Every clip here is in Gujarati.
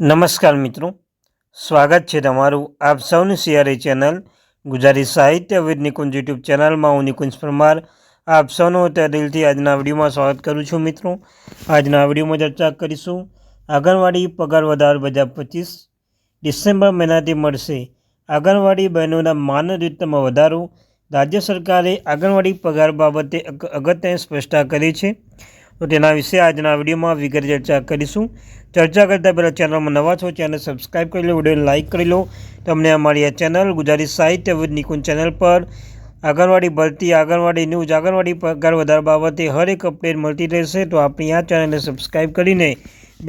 નમસ્કાર મિત્રો. સ્વાગત છે તમારું આપ સૌની સિયારી ચેનલ ગુજરાતી સાહિત્ય વિદ નિકુંજ યુટ્યુબ ચેનલમાં. હું નિકુંજ પરમાર આપ સૌનું તે દિલથી આજના વિડીયોમાં સ્વાગત કરું છું મિત્રો. આજના વિડીયોમાં ચર્ચા કરીશું આંગણવાડી પગાર વધારો બજાર પચીસ ડિસેમ્બર મહિનાથી મળશે. આંગણવાડી બહેનોના માનદ વધારો. રાજ્ય સરકારે આંગણવાડી પગાર બાબતે અગ- અગત્યની સ્પષ્ટતા કરી છે. તો તેના વિશે આજના વિડીયોમાં વિગત ચર્ચા કરીશું. ચર્ચા કરતાં પહેલાં ચેનલમાં નવા છો ચેનલ સબસ્ક્રાઈબ કરી લો, વિડીયોને લાઇક કરી લો. તમને અમારી આ ચેનલ ગુજરાતી સાહિત્ય નિકુંજ ચેનલ પર આંગણવાડી ભરતી, આંગણવાડી ન્યૂઝ, આંગણવાડી પગાર વધારા બાબતે હર એક અપડેટ મળતી રહેશે. તો આપણી આ ચેનલને સબસ્ક્રાઈબ કરીને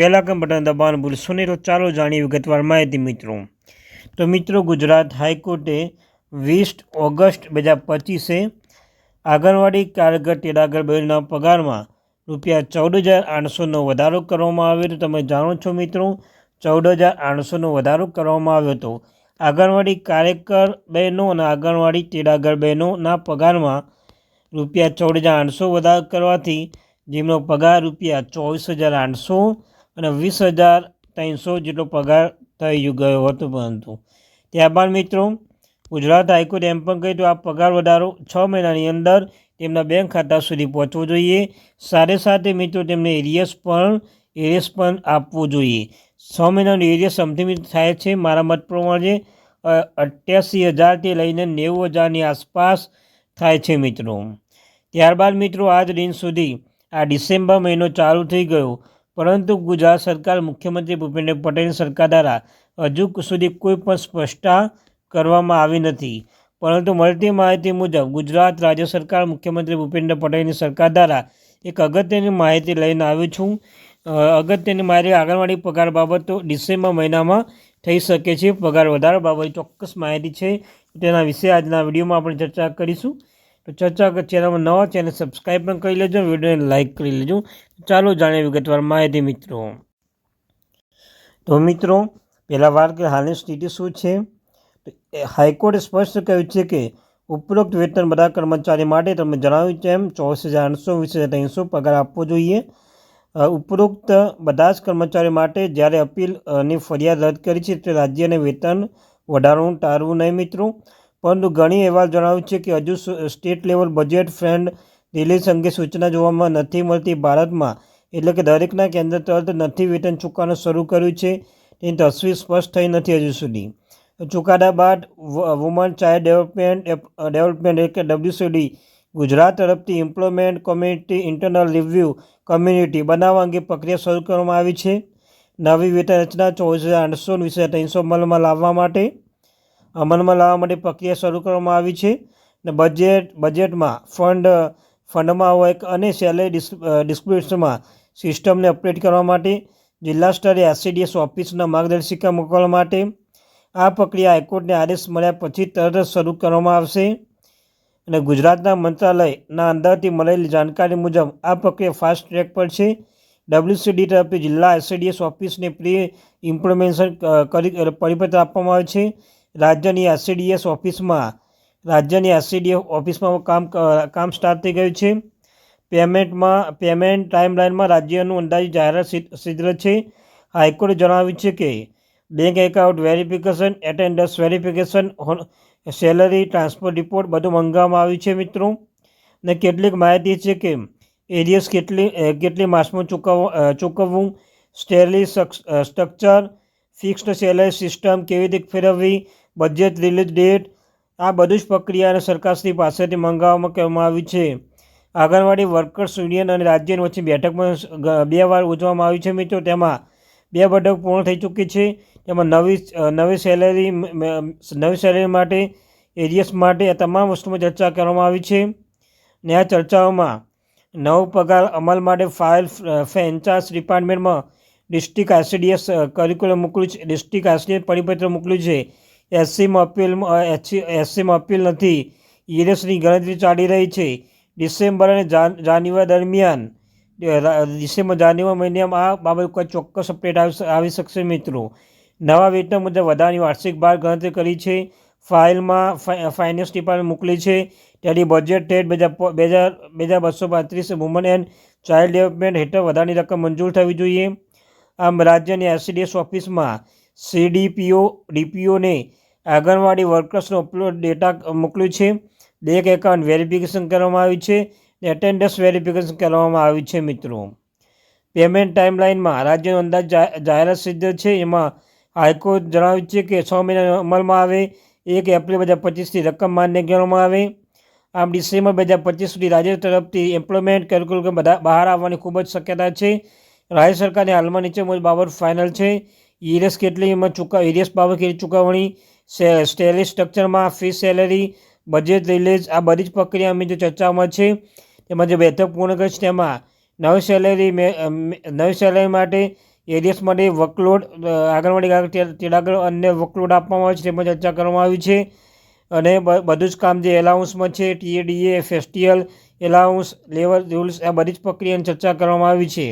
બેલાકન બટન દબાવવાનું ભૂલશો નહીં. તો ચાલો જાણીએ વિગતવાર માહિતી, મિત્રો. તો મિત્રો, ગુજરાત હાઈકોર્ટે વીસ ઓગસ્ટ બે હજાર પચીસે આંગણવાડી કારગર તેડાગર બહેનના પગારમાં રૂપિયા ચૌદ હજાર આઠસોનો વધારો કરવામાં આવ્યો હતો. તમે જાણો છો મિત્રો, ચૌદ હજાર આઠસોનો વધારો કરવામાં આવ્યો હતો. આંગણવાડી કાર્યકર બહેનો અને આંગણવાડી તેડાગર બહેનોના પગારમાં રૂપિયા ચૌદ હજાર આઠસો વધારો કરવાથી જેમનો પગાર રૂપિયા ચોવીસ હજાર આઠસો અને વીસ હજાર ત્રણસો જેટલો પગાર થઈ ગયો હતો પરંતુ. ત્યારબાદ મિત્રો, ગુજરાત હાઈકોર્ટ એમ પણ કહ્યું આ પગાર વધારો છ મહિનાની અંદર તેમના બેંક ખાતા સુધી પહોંચવો જોઈએ. સાથે સાથે મિત્રો, તેમને એરિયસ પણ એરિયસ પણ આપવું જોઈએ. છ મહિનાનું એરિયસ સમથિંગ થાય છે. મારા મત પ્રમાણે અઠ્યાસી હજારથી લઈને નેવું હજારની આસપાસ થાય છે મિત્રો. ત્યારબાદ મિત્રો, આજ દિન સુધી આ ડિસેમ્બર મહિનો ચાલુ થઈ ગયો. પરંતુ ગુજરાત સરકાર, મુખ્યમંત્રી ભૂપેન્દ્ર પટેલની સરકાર દ્વારા હજુ સુધી કોઈ પણ સ્પષ્ટતા કરવામાં આવી નથી. પરંતુ મળતી માહિતી મુજબ ગુજરાત રાજ્ય સરકાર, મુખ્યમંત્રી ભૂપેન્દ્ર પટેલની સરકાર દ્વારા એક અગત્યની માહિતી લઈને આવ્યું છું. અગત્યની માહિતી આંગણવાડી પગાર બાબતો ડિસેમ્બર મહિનામાં થઈ શકે છે. પગાર વધારો બાબતે ચોક્કસ માહિતી છે. તેના વિશે આજના વિડીયોમાં આપણે ચર્ચા કરીશું. તો ચર્ચા ચેનલમાં નવા ચેનલ સબસ્ક્રાઈબ પણ કરી લેજો વિડીયોને લાઇક કરી લેજો. ચાલો જાણીએ વિગતવાર માહિતી મિત્રો. તો મિત્રો, પહેલાં વાર કે હાલની સ્થિતિ શું છે? હાઈકોર્ટે સ્પષ્ટ કહ્યું છે કે ઉપરોક્ત વેતન બધા કર્મચારી માટે તમે જણાવ્યું તેમ ચોવીસ હજાર આઠસો વીસ હજાર ત્રણસો પગાર આપવો જોઈએ. ઉપરોક્ત બધા જ કર્મચારીઓ માટે જ્યારે અપીલની ફરિયાદ રદ કરી છે તે રાજ્યને વેતન વધારવાનું ટાળવું નહીં મિત્રો. પરંતુ ઘણી અહેવાલ જણાવ્યું છે કે હજુ state level budget friend release અંગે સૂચના જોવામાં નથી મળતી. ભારતમાં એટલે કે દરેકના કેન્દ્ર તરત નથી વેતન ચૂકવવાનું શરૂ કર્યું છે. તેની તસવીર સ્પષ્ટ થઈ નથી હજુ સુધી. ચુકાદા બાદ વુમન ચાઇલ્ડ ડેવલપમેન્ટ ડેવલપમેન્ટ એટલે ડબ્લ્યુસીડી ગુજરાત તરફથી employment community internal review community બનાવવા અંગે પ્રક્રિયા શરૂ કરવામાં આવી છે. નવી વેતન રચના ચોવીસ હજાર આઠસો વિશે ત્રણસો અમલમાં લાવવા માટે, અમલમાં લાવવા માટે પ્રક્રિયા શરૂ કરવામાં આવી છે ને બજેટ બજેટમાં ફંડ ફંડમાં હોય અને સેલેરી ડિસ્ટ્રીબ્યુશનમાં સિસ્ટમને અપડેટ કરવા માટે જિલ્લા સ્તરે એસસીડીએસ ઓફિસના માર્ગદર્શિકા મોકલવા માટે આ પ્રક્રિયા હાઈકોર્ટને આદેશ મળ્યા પછી તરત શરૂ કરવામાં આવશે. અને ગુજરાતના મંત્રાલયના અંદરથી મળેલી જાણકારી મુજબ આ પ્રક્રિયા ફાસ્ટ ટ્રેક પર છે. ડબ્લ્યુસીડી તરફથી જિલ્લા એસસીડીએસ ઓફિસને પ્રી ઇમ્પ્લિમેન્શન કરી, પરિપત્ર આપવામાં આવે છે. રાજ્યની એસસીડીએસ ઓફિસમાં, રાજ્યની એસસીડીએસ ઓફિસમાં કામ કામ સ્ટાર્ટ થઈ ગયું છે. પેમેન્ટમાં, પેમેન્ટ ટાઈમલાઇનમાં રાજ્યનું અંદાજિત જાહેરાત સિદ્ધ છે. હાઈકોર્ટે જણાવ્યું છે કે bank account verification attendance verification salary transfer report બધું મંગાવવામાં આવ્યું છે મિત્રો. ને કેટલીક માહિતી છે કે એરિયસ કેટલી કેટલી માસમાં ચૂકવ ચૂકવવું સ્ટેલી સ્ટ્રક્ચર ફિક્સ્ડ સેલરી સિસ્ટમ કેવી રીતે ફેરવવી બજેટ રિલીઝ ડેટ આ બધું જ પ્રક્રિયાને સરકારશ્રી પાસેથી મંગાવવામાં કહેવામાં આવી છે. આંગણવાડી વર્કર્સ યુનિયન અને રાજ્યની વચ્ચે બેઠક પણ સ- ગ- બે વાર ઉજવવામાં આવી છે મિત્રો. તેમાં બે બેઠક પૂર્ણ થઈ ચૂકી છે. તેમાં નવી નવી સેલેરી નવી સેલેરી માટે એરિયસ માટે આ તમામ વસ્તુમાં ચર્ચા કરવામાં આવી છે. ને આ ચર્ચાઓમાં નવો પગાર અમલ માટે ફાઇલ ફેન્ચાર્સ ડિપાર્ટમેન્ટમાં ડિસ્ટ્રિક્ટ આરસીડીએસ કરિક્યુલમ મોકલ્યું છે. ડિસ્ટ્રિક્ટ આરસીડીએસ પરિપત્ર મોકલ્યું છે. એસસીમાં અપીલ એસસીમાં અપીલ નથી. ઈરેસની ગણતરી ચાલી રહી છે. ડિસેમ્બર અને જાન, જાન્યુઆરી દરમિયાન ડિસેમ્બર, જાન્યુઆરી મહિનામાં આ બાબત કોઈ ચોક્કસ અપડેટ આવી શકશે મિત્રો. નવા વેતન મુજબ વધારાની વાર્ષિક ભાર ગણતરી કરી છે. ફાઇલમાં ફાઇનાન્સ ડિપાર્ટમેન્ટ મોકલી છે. ત્યારે બજેટ ડેટ બે હજાર બે હજાર બે હજાર બસો પાંત્રીસ વુમન એન્ડ ચાઇલ્ડ ડેવલપમેન્ટ હેઠળ વધારાની રકમ મંજૂર થવી જોઈએ. આમ રાજ્યની એસસીડીએસ ઓફિસમાં સીડીપીઓ ડીપીઓને આંગણવાડી વર્કર્સનો અપલોડ ડેટા મોકલ્યું છે. બેંક એકાઉન્ટ વેરિફિકેશન કરવામાં આવ્યું છે. એટેન્ડન્સ વેરિફિકેશન કરવામાં આવ્યું છે, મિત્રો. પેમેન્ટ ટાઈમલાઇનમાં રાજ્યનો અંદાજ જાહેરાત સિદ્ધ છે. એમાં હાઈકોર્ટ જણાવ્યું છે કે છ મહિના અમલમાં આવે. એક એપ્રિલ બે હજાર પચીસથી રકમ માન્ય કરવામાં આવે. આમ ડિસેમ્બર બે હજાર પચીસ સુધી રાજ્ય તરફથી એમ્પ્લોયમેન્ટ કેલ્ક્યુલેશન બધા, બહાર આવવાની ખૂબ જ શક્યતા છે. રાજ્ય સરકારની હાલમાં નીચે મુજબ બાબત ફાઇનલ છે. ઇરેસ કેટલી એમાં ચૂકવ ઇરેસ બાબત કેટલી ચૂકવણી સ્ટેલી સ્ટ્રક્ચરમાં ફી સેલેરી બજેટ રિલીઝ આ બધી જ પ્રક્રિયા અમે જે ચર્ચામાં છે. તેમાં જે બેઠક પૂર્ણ કરશે તેમાં નવી સેલેરી નવી સેલેરી માટે એરિયસ માટે વર્કલોડ આંગણવાડી તેડાગર અન્ય વર્કલોડ આપવામાં આવે છે તેમાં ચર્ચા કરવામાં આવી છે. અને બધું જ કામ જે એલાઉન્સમાં છે TADA festival allowance level rules આ બધી જ પ્રક્રિયાની ચર્ચા કરવામાં આવી છે.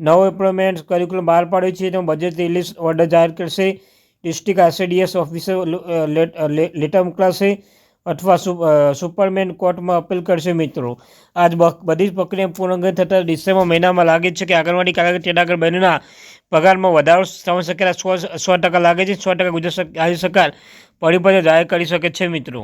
નવો એમ્પ્લોયમેન્ટ કરિક્યુલમ બહાર પાડ્યું છે, તેમાં બજેટ રિલીઝ ઓર્ડર જાહેર કરશે. ડિસ્ટ્રિક્ટ આરસીડીએસ ઓફિસર લેટર મોકલાશે. અથવા સુપરમેન કોર્ટમાં અપીલ કરશે મિત્રો. આજ બધી જ પ્રક્રિયા પૂર્ણ થતાં ડિસેમ્બર મહિનામાં લાગે છે કે આંગણવાડી કાર્યકર આગળ બહેનોના પગારમાં વધારો થવા શકેલા સો સો ટકા લાગે છે, સો ટકા ગુજરાત રાજ્ય સરકાર પરિપત્ર જાહેર કરી શકે છે મિત્રો.